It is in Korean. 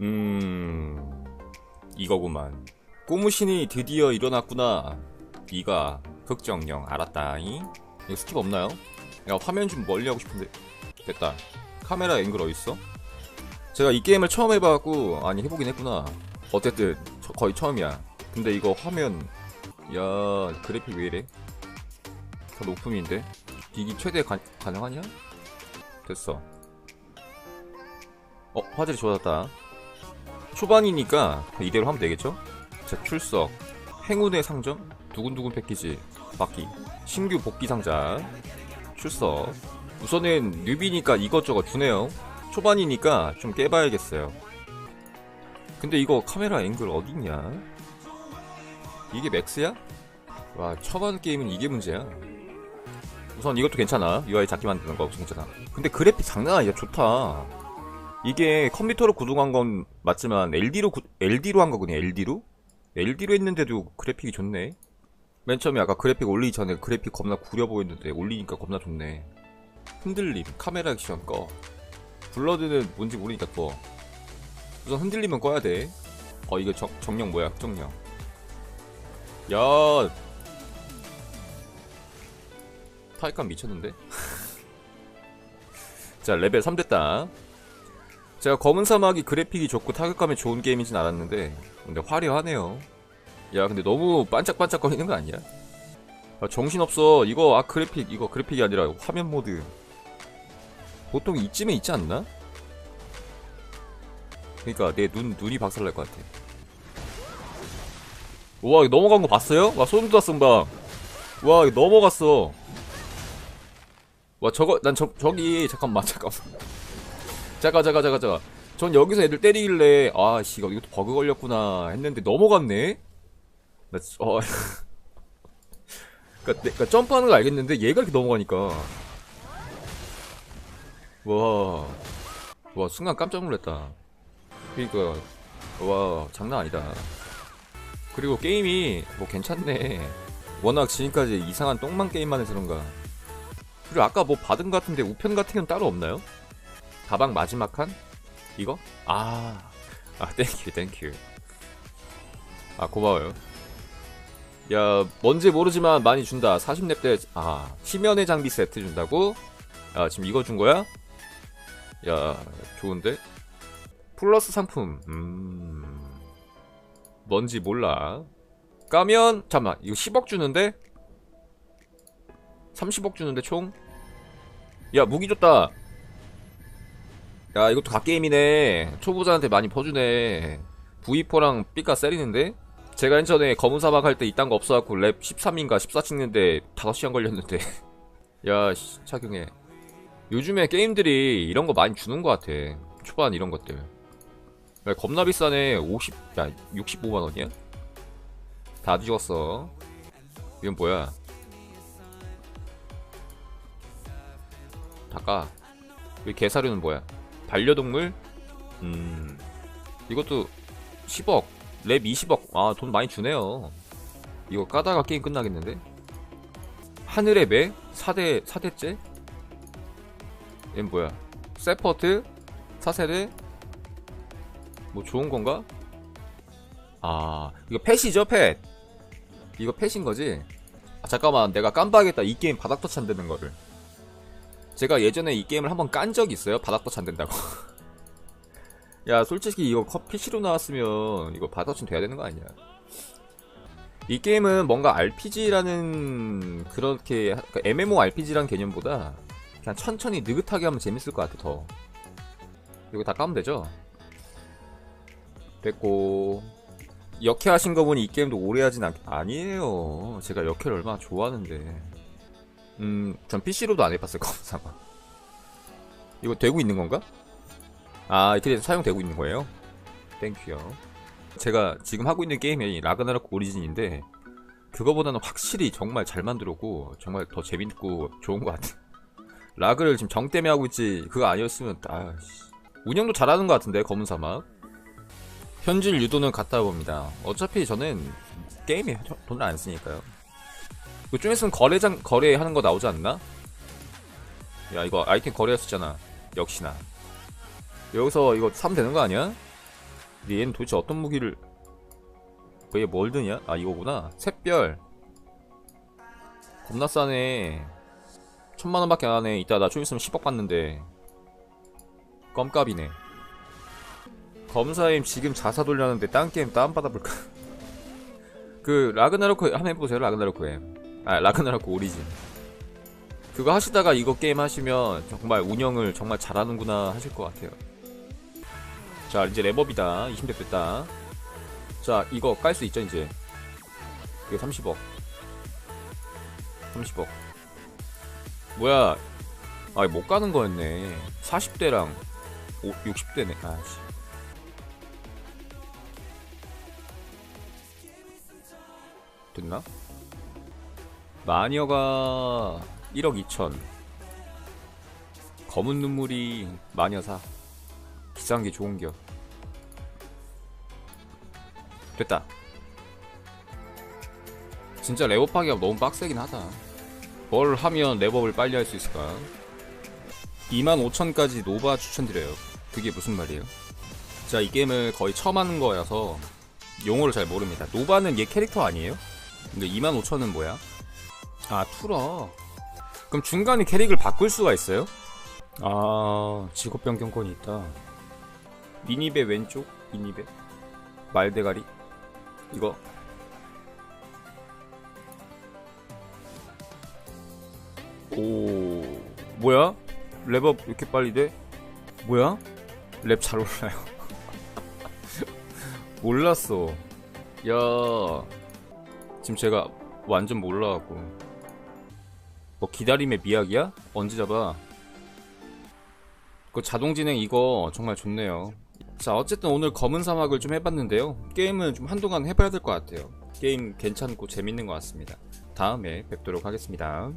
음 이거구만. 꼬무신이 드디어 일어났구나. 이가 흑정령 알았다잉. 이거 스킵 없나요? 야 화면 좀 멀리 하고 싶은데. 됐다. 카메라 앵글 어딨어? 제가 이 게임을 처음 해봐갖고 아니 해보긴 했구나. 어쨌든 저- 거의 처음이야. 근데 이거 화면 야 그래픽 왜 이래? 다 높음인데? 이게 최대 가, 가능하냐? 됐어. 어 화질이 좋아졌다 초반이니까 이대로 하면 되겠죠? 자 출석. 행운의 상점. 두근두근 패키지. 받기 신규 복귀 상자. 출석. 우선은 뉴비니까 이것저것 주네요. 초반이니까 좀 깨봐야겠어요. 근데 이거 카메라 앵글 어딨냐? 이게 맥스야? 와 초반 게임은 이게 문제야. 우선 이것도 괜찮아. UI 작게 만드는 거 괜찮아 근데 그래픽 장난 아니야. 좋다. 이게 컴퓨터로 구동한 건 맞지만 LD로 LD로 한 거군요. LD로? LD로 했는데도 그래픽이 좋네. 맨 처음에 아까 그래픽 올리기 전에 그래픽 겁나 구려 보였는데 올리니까 겁나 좋네. 흔들림, 카메라 액션 꺼. 블러드는 뭔지 모르니까 꺼. 우선 흔들리면 꺼야 돼. 어 이거 정, 정령 뭐야? 정령. 야. 타이칸 미쳤는데? 자 레벨 3 됐다. 제가 검은 사막이 그래픽이 좋고 타격감이 좋은 게임이진 않았는데 근데 화려하네요. 야 근데 너무 반짝반짝거리는 거 아니야? 아, 정신없어. 이거 아 그래픽 이거 그래픽이 아니라 화면 모드. 보통 이쯤에 있지 않나? 그니까 내 눈 눈이 박살날 것 같아. 우와 넘어간 거 봤어요? 와 소름 돋았어 금방. 와 넘어갔어. 와 저거 난 저, 저기 잠깐만 잠깐만 잠깐 잠깐 잠깐 잠깐. 전 여기서 애들 때리길래 아씨 이거 이것도 버그 걸렸구나 했는데 넘어갔네? 나 지- 어. 그니까, 그니까 점프하는 거 알겠는데 얘가 이렇게 넘어가니까. 와, 와 순간 깜짝 놀랐다. 그니까 와 장난 아니다. 그리고 게임이 뭐 괜찮네. 워낙 지금까지 이상한 똥만 게임만 해서 그런가. 그리고 아까 뭐 받은 것 같은데 우편 같은 건 따로 없나요? 가방 마지막 칸? 이거? 아, 아, 땡큐, 땡큐. 아, 고마워요. 야, 뭔지 모르지만 많이 준다. 40렙 때, 아, 심연의 장비 세트 준다고? 야, 지금 이거 준 거야? 야, 좋은데? 플러스 상품, 음. 뭔지 몰라. 까면, 잠깐만, 이거 10억 주는데? 30억 주는데 총? 야, 무기 줬다. 야 이것도 갓게임이네. 초보자한테 많이 퍼주네. V4랑 삐까 세리는데? 제가 예전에 검은 사막 할 때 이딴 거 없어갖고 랩 13인가 14 찍는데 5시간 걸렸는데. 야 씨, 착용해. 요즘에 게임들이 이런 거 많이 주는 것 같아. 초반 이런 것들. 야, 겁나 비싸네. 50, 야 65만원이야? 다 뒤졌어. 이건 뭐야? 닦아 이 개사료는 뭐야 반려동물? 음. 이것도 10억. 랩 20억. 아, 돈 많이 주네요. 이거 까다가 게임 끝나겠는데? 하늘의 매? 4대, 4대째? 얘는 뭐야? 세퍼트? 4세대? 뭐 좋은 건가? 아, 이거 펫이죠, 펫? 이거 펫인 거지? 아, 잠깐만, 내가 깜빡했다. 이 게임 바닥 터치 안 되는 거를. 제가 예전에 이 게임을 한번 깐 적이 있어요. 바닥터치 안 된다고. 야, 솔직히 이거 컵 PC로 나왔으면 이거 바닥터치 돼야 되는 거 아니야? 이 게임은 뭔가 RPG라는 그렇게 그러니까 MMORPG라는 개념보다 그냥 천천히 느긋하게 하면 재밌을 것 같아 더. 이거 다 까면 되죠? 됐고 역해하신 거 보니 이 게임도 오래 하진 않... 아니에요. 제가 역해를 얼마나 좋아하는데. 음, 전 PC로도 안 해봤어요, 검사가. 이거 되고 있는 건가? 아, 이렇게 사용되고 있는 거예요? 땡큐요. 제가 지금 하고 있는 게임이 라그나로크 오리진인데, 그거보다는 확실히 정말 잘 만들었고, 정말 더 재밌고 좋은 것 같아. 라그를 지금 정 때문에 하고 있지, 그거 아니었으면, 아, 씨. 운영도 잘하는 것 같은데, 검은 사막. 현질 유도는 갔다 봅니다. 어차피 저는 게임에 돈을 안 쓰니까요. 이거 좀 있으면 거래장 거래하는 거 나오지 않나? 야 이거 아이템 거래했었잖아. 역시나. 여기서 이거 사면 되는 거 아니야? 근데 얘는 도대체 어떤 무기를? 얘 뭘 드냐? 아 이거구나. 샛별. 겁나 싸네. 천만원 밖에 안 하네. 이따 나 좀 있으면 10억 받는데. 껌값이네. 검사임 지금 자사 돌렸는데 딴 게임 다운받아볼까? 그 라그나로크 한번 해보세요 라그나로크 엠 아 라그나로크 오리진. 그거 하시다가 이거 게임 하시면 정말 운영을 정말 잘하는구나 하실 것 같아요. 자 이제 랩업이다. 20렙 됐다. 자 이거 깔 수 있죠 이제? 이게 30억. 30억. 뭐야? 아 못 가는 거였네. 40대랑 60대네. 아씨. 됐나? 마녀가 1억 2천. 검은 눈물이 마녀사. 비싼 게 좋은겨. 됐다. 진짜 레버 파기가 너무 빡세긴 하다. 뭘 하면 레버를 빨리 할 수 있을까? 25,000까지 노바 추천드려요. 그게 무슨 말이에요? 자 이 게임을 거의 처음 하는 거여서 용어를 잘 모릅니다. 노바는 얘 캐릭터 아니에요? 근데 25,000은 뭐야? 아 투러. 그럼 중간에 캐릭을 바꿀 수가 있어요? 아 직업 변경권이 있다. 미니배 왼쪽? 미니배? 말대가리? 이거? 오 뭐야? 랩업 왜 이렇게 빨리 돼? 뭐야? 랩 잘 올라요. 몰랐어. 야 지금 제가 완전 몰라갖고 뭐 기다림의 미학이야? 언제 잡아? 그 자동 진행 이거 정말 좋네요. 자 어쨌든 오늘 검은 사막을 좀 해봤는데요. 게임은 좀 한동안 해봐야 될 것 같아요. 게임 괜찮고 재밌는 것 같습니다. 다음에 뵙도록 하겠습니다